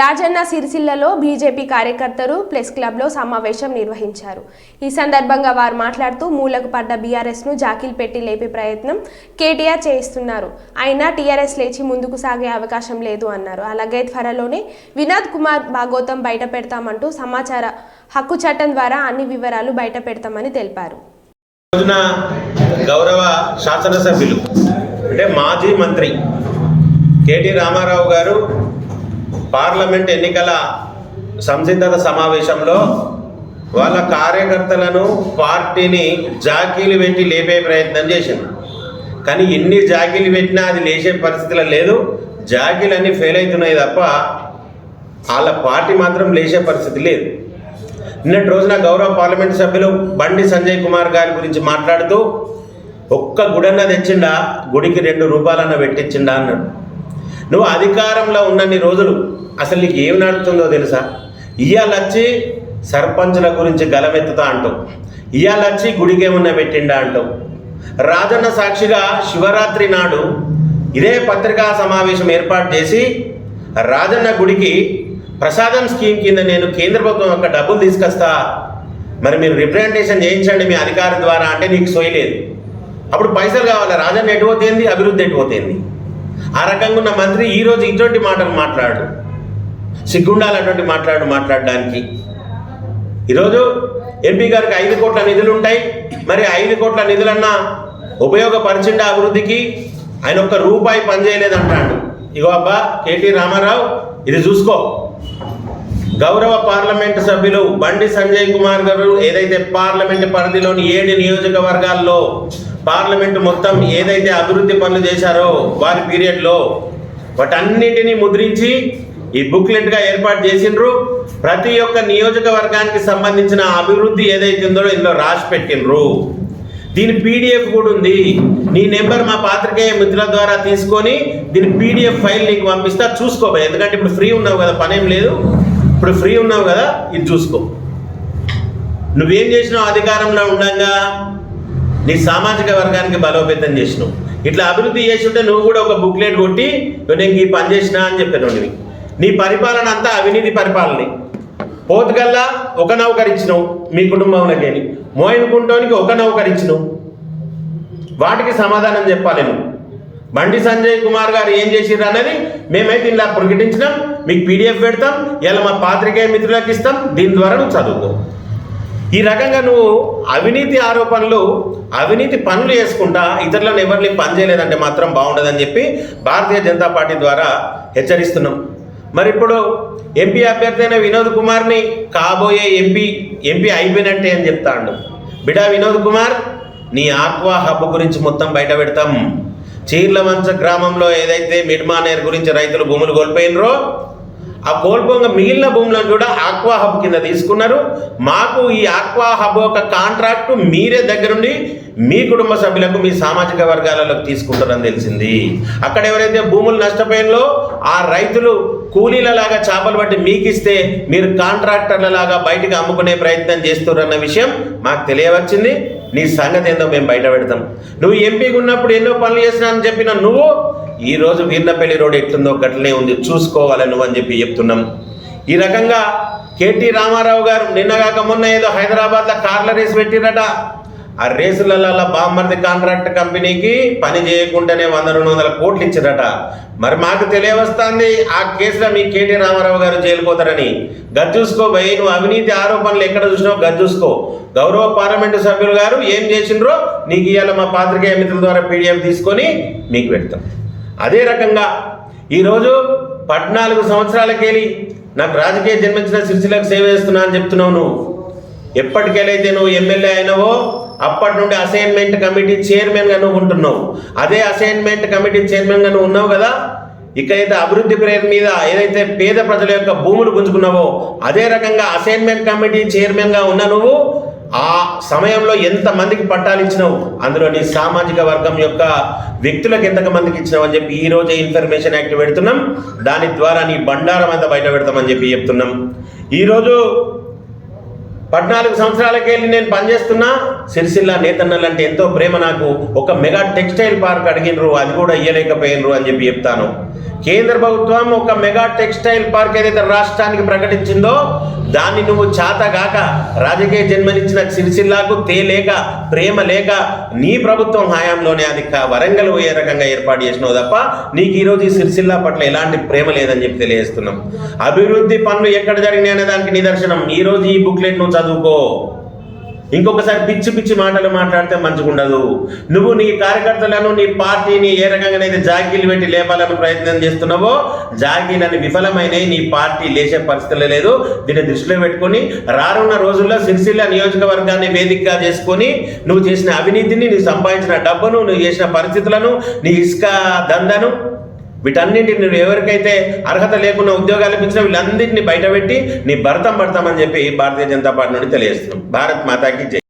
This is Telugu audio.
రాజన్న సిరిసిల్లలో బీజేపీ కార్యకర్తలు ప్రెస్ క్లబ్లో సమావేశం నిర్వహించారు. ఈ సందర్భంగా వారు మాట్లాడుతూ మూలకు పడ్డ బీఆర్ఎస్ను జాకిల్ పెట్టి లేపే ప్రయత్నం కేటీఆర్ చేయిస్తున్నారు. అయినా టీఆర్ఎస్ లేచి ముందుకు సాగే అవకాశం లేదు అన్నారు. అలాగే త్వరలోనే వినోద్ కుమార్ భాగోతం బయట పెడతామంటూ సమాచార హక్కు చట్టం ద్వారా అన్ని వివరాలు బయట పెడతామని తెలిపారు. రోజున గౌరవ శాసనసభ్యులు అంటే మాజీ మంత్రి కేటీ రామారావు గారు పార్లమెంట్ ఎన్నికల సంసిద్ధత సమావేశంలో వాళ్ళ కార్యకర్తలను పార్టీని జాకీలు పెట్టి లేపే ప్రయత్నం చేసింది. కానీ ఎన్ని జాకీలు పెట్టినా అది లేచే పరిస్థితిలో లేదు. జాకీలన్నీ ఫెయిల్ అవుతున్నాయి తప్ప వాళ్ళ పార్టీ మాత్రం లేచే పరిస్థితి లేదు. నిన్నటి రోజున గౌరవ పార్లమెంట్ సభ్యులు బండి సంజయ్ కుమార్ గారి గురించి మాట్లాడుతూ ఒక్క గుడన్న తెచ్చిండా? గుడికి రెండు రూపాయలన్న పెట్టించిండా? అన్నాడు. నువ్వు అధికారంలో ఉన్నన్ని రోజులు అసలు నీకు ఏమి నడుతుందో తెలుసా? ఇవాళ వచ్చి సర్పంచుల గురించి గలమెత్తుతా అంటావు. ఇవాళ వచ్చి పెట్టిండా అంటావు. రాజన్న సాక్షిగా శివరాత్రి నాడు ఇదే పత్రికా సమావేశం ఏర్పాటు చేసి రాజన్న గుడికి ప్రసాదం స్కీమ్ కింద నేను కేంద్ర ప్రభుత్వం యొక్క డబ్బులు తీసుకొస్తా. మరి మీరు రిప్రజెంటేషన్ చేయించండి మీ అధికారం ద్వారా అంటే నీకు సోయలేదు. అప్పుడు పైసలు కావాలి? రాజన్న ఎటు పోతేంది? అభివృద్ధి ఎటు పోతేంది? ఆ రకంగా ఉన్న మంత్రి ఈరోజు ఇటువంటి మాటలు మాట్లాడు. సిగ్గుండాలి అటువంటి మాట్లాడు మాట్లాడడానికి. ఈరోజు ఎంపీ గారికి ఐదు కోట్ల నిధులు ఉంటాయి. మరి ఐదు కోట్ల నిధులన్నా ఉపయోగపరిచిండ అభివృద్ధికి? ఆయన ఒక్క రూపాయి పనిచేయలేదంటాడు ఇగో అబ్బా కేటీ రామారావు ఇది చూసుకో. గౌరవ పార్లమెంటు సభ్యులు బండి సంజయ్ కుమార్ గారు ఏదైతే పార్లమెంట్ పరిధిలోని ఏడు నియోజకవర్గాల్లో పార్లమెంటు మొత్తం ఏదైతే అభివృద్ధి పనులు చేశారో వారి పీరియడ్లో వాటన్నిటినీ ముద్రించి ఈ బుక్లెట్గా ఏర్పాటు చేసిండ్రు. ప్రతి ఒక్క నియోజకవర్గానికి సంబంధించిన అభివృద్ధి ఏదైతే ఉందో ఇందులో రాసి పెట్టిండ్రు. దీని పీడిఎఫ్ కూడా ఉంది. నీ నెంబర్ మా పాత్రికేయ మిత్రుల ద్వారా తీసుకొని దీని పీడిఎఫ్ ఫైల్ నీకు పంపిస్తా చూసుకోబోయే ఎందుకంటే ఇప్పుడు ఫ్రీ ఉన్నావు కదా పనేం లేదు. ఇప్పుడు ఫ్రీ ఉన్నావు కదా ఇది చూసుకో. నువ్వేం చేసినావు? అధికారంలో ఉండగా. నీ సామాజిక వర్గానికి బలోపేతం చేసినావు. ఇట్లా అభివృద్ధి చేసి ఉంటే నువ్వు కూడా ఒక బుక్లెట్ కొట్టి నేను ఈ పని చేసినా అని చెప్పాను నువ్వు నీ పరిపాలన అంతా అవినీతి పరిపాలనే. పోతుగల్లా ఒక నౌకరించినావు మీ కుటుంబంలోకి మోయినకుంటోనికి ఒక నౌకరించినావు వాటికి సమాధానం చెప్పాలి నువ్వు. బండి సంజయ్ కుమార్ గారు ఏం చేసిర్రు అన్నది మేమైతే ఇలా ప్రకటించినాం. మీకు పీడిఎఫ్ పెడతాం. ఇలా మా పాత్రికేయ మిత్రులకు ఇస్తాం. దీని ద్వారా నువ్వు చదువుకో. ఈ రకంగా నువ్వు అవినీతి ఆరోపణలు అవినీతి పనులు చేసుకుంటా ఇతరులను ఎవరిని పని చేయలేదంటే మాత్రం బాగుండదని చెప్పి భారతీయ జనతా పార్టీ ద్వారా హెచ్చరిస్తున్నాం. మరి ఇప్పుడు ఎంపీ అభ్యర్థి అయిన వినోద్ కుమార్ని కాబోయే ఎంపీ ఎంపీ అయిపోయినట్టే అని చెప్తాడు. బిడా వినోద్ కుమార్ నీ ఆక్వా హబ్ గురించి మొత్తం బయట పెడతాం. చీర్లవంచ గ్రామంలో ఏదైతే మిడ్మానేర్ గురించి రైతులు భూములు కోల్పోయినరో ఆ కోల్పోగా మిగిలిన భూములను కూడా ఆక్వా హబ్ కింద తీసుకున్నారు. మాకు ఈ ఆక్వా హబ్ యొక్క కాంట్రాక్టు మీరే దగ్గరుండి మీ కుటుంబ సభ్యులకు మీ సామాజిక వర్గాలలోకి తీసుకుంటారని తెలిసింది. అక్కడ ఎవరైతే భూములు నష్టపోయినలో ఆ రైతులు కూలీలలాగా చేపలు పట్టి మీకు ఇస్తే మీరు కాంట్రాక్టర్లలాగా బయటకు అమ్ముకునే ప్రయత్నం చేస్తున్నారన్న విషయం మాకు తెలియవచ్చింది. నీ సంగతి ఏందో మేము బయట పెడతాం. నువ్వు ఎంపీగా ఉన్నప్పుడు ఎన్నో పనులు చేసినా అని చెప్పిన నువ్వు? ఈరోజు రోజు వీర్నపల్లి రోడ్ ఎట్లుందో గట్లనే ఉంది. చూసుకోవాలి నువ్వు అని చెప్పి చెప్తున్నాం. ఈ రకంగా కేటీ రామారావు గారు నిన్నగాక మొన్న ఏదో హైదరాబాద్లో కార్ల రేస్ పెట్టిరట. ఆ రేసులలో బామ్మర్ది కాంట్రాక్ట్ కంపెనీకి పని చేయకుండానే వంద రెండు వందల కోట్లు ఇచ్చారట మరి మాకు తెలియవస్తుంది ఆ కేసులో మీ కేటీ రామారావు గారు జైలుపోతారని గది చూసుకో భయ్ నువ్వు అవినీతి ఆరోపణలు ఎక్కడ చూసినావు గది చూసుకో. గౌరవ పార్లమెంటు సభ్యులు గారు ఏం చేసిండ్రో నీకు ఇవాళ మా పాత్రికేయ మిత్రుల ద్వారా పీడిఎఫ్ తీసుకొని మీకు పెడతాం. అదే రకంగా ఈరోజు పద్నాలుగు సంవత్సరాలకెళ్ళి నాకు రాజకీయ జన్మించిన సిరిసిలకు సేవ చేస్తున్నా అని చెప్తున్నావు నువ్వు. ఎప్పటికెళ్ళైతే నువ్వు ఎమ్మెల్యే అయినావో అప్పటి నుండి అసైన్మెంట్ కమిటీ చైర్మన్గా నువ్వు ఉంటున్నావు. అదే అసైన్మెంట్ కమిటీ చైర్మన్గా నువ్వు ఉన్నావు కదా? ఇకైతే అభివృద్ధి పేరు మీద ఏదైతే పేద ప్రజల యొక్క భూములు గుంజుకున్నావో అదే రకంగా అసైన్మెంట్ కమిటీ చైర్మన్గా ఉన్న నువ్వు ఆ సమయంలో ఎంతమందికి పట్టాలు ఇచ్చినావు? అందులో నీ సామాజిక వర్గం యొక్క వ్యక్తులకు ఎంతమందికి ఇచ్చినావు అని చెప్పి ఈ రోజే ఇన్ఫర్మేషన్ యాక్ట్ పెడుతున్నాం. దాని ద్వారా నీ బండారం అంతా బయట పెడతామని చెప్పి చెప్తున్నాం. ఈరోజు పద్నాలుగు సంవత్సరాలకి వెళ్ళి నేను పనిచేస్తున్నా. సిరిసిల్ల నేతన్నలు అంటే ఎంతో ప్రేమ నాకు. ఒక మెగా టెక్స్టైల్ పార్క్ అడిగినరు అది కూడా ఇయ్యలేకపోయినరు అని చెప్పి చెప్తాను. కేంద్ర ప్రభుత్వం ఒక మెగా టెక్స్టైల్ పార్క్ ఏదైతే రాష్ట్రానికి ప్రకటించిందో దాన్ని నువ్వు చాతగాక రాజకీయ జన్మనిచ్చిన సిరిసిల్లాకు తేలేక ప్రేమ లేక నీ ప్రభుత్వం హయాంలోనే అది వరంగల్ ఏ రకంగా ఏర్పాటు చేసినావు తప్ప నీకు ఈరోజు ఈ సిరిసిల్లా పట్ల ఎలాంటి ప్రేమ లేదని చెప్పి తెలియజేస్తున్నాం. అభివృద్ధి పనులు ఎక్కడ జరిగినాయి అనే దానికి నిదర్శనం. ఈ రోజు ఈ బుక్లెట్ నువ్వు చదువుకో. ఇంకొకసారి పిచ్చి పిచ్చి మాటలు మాట్లాడితే మంచిగుండదు. నువ్వు నీ కార్యకర్తలను నీ పార్టీని ఏ రకంగానైతే జాకీలు పెట్టి లేపాలని ప్రయత్నం చేస్తున్నావో జాకీలని విఫలమైన నీ పార్టీ లేచే పరిస్థితులు లేదు. దీన్ని దృష్టిలో పెట్టుకొని రానున్న రోజుల్లో సిరిసిల్ల నియోజకవర్గాన్ని వేదికగా చేసుకొని నువ్వు చేసిన అవినీతిని నువ్వు సంపాదించిన డబ్బును నువ్వు చేసిన పరిస్థితులను నీ ఇసుక దందను వీటన్నింటిని నువ్వు ఎవరికైతే అర్హత లేకుండా ఉద్యోగాలు ఇప్పించిన వీళ్ళందరినీ బయటపెట్టి నీ భర్తం పడతామని చెప్పి భారతీయ జనతా పార్టీ నుండి తెలియజేస్తున్నాం. భారత్ మాతాకి జై.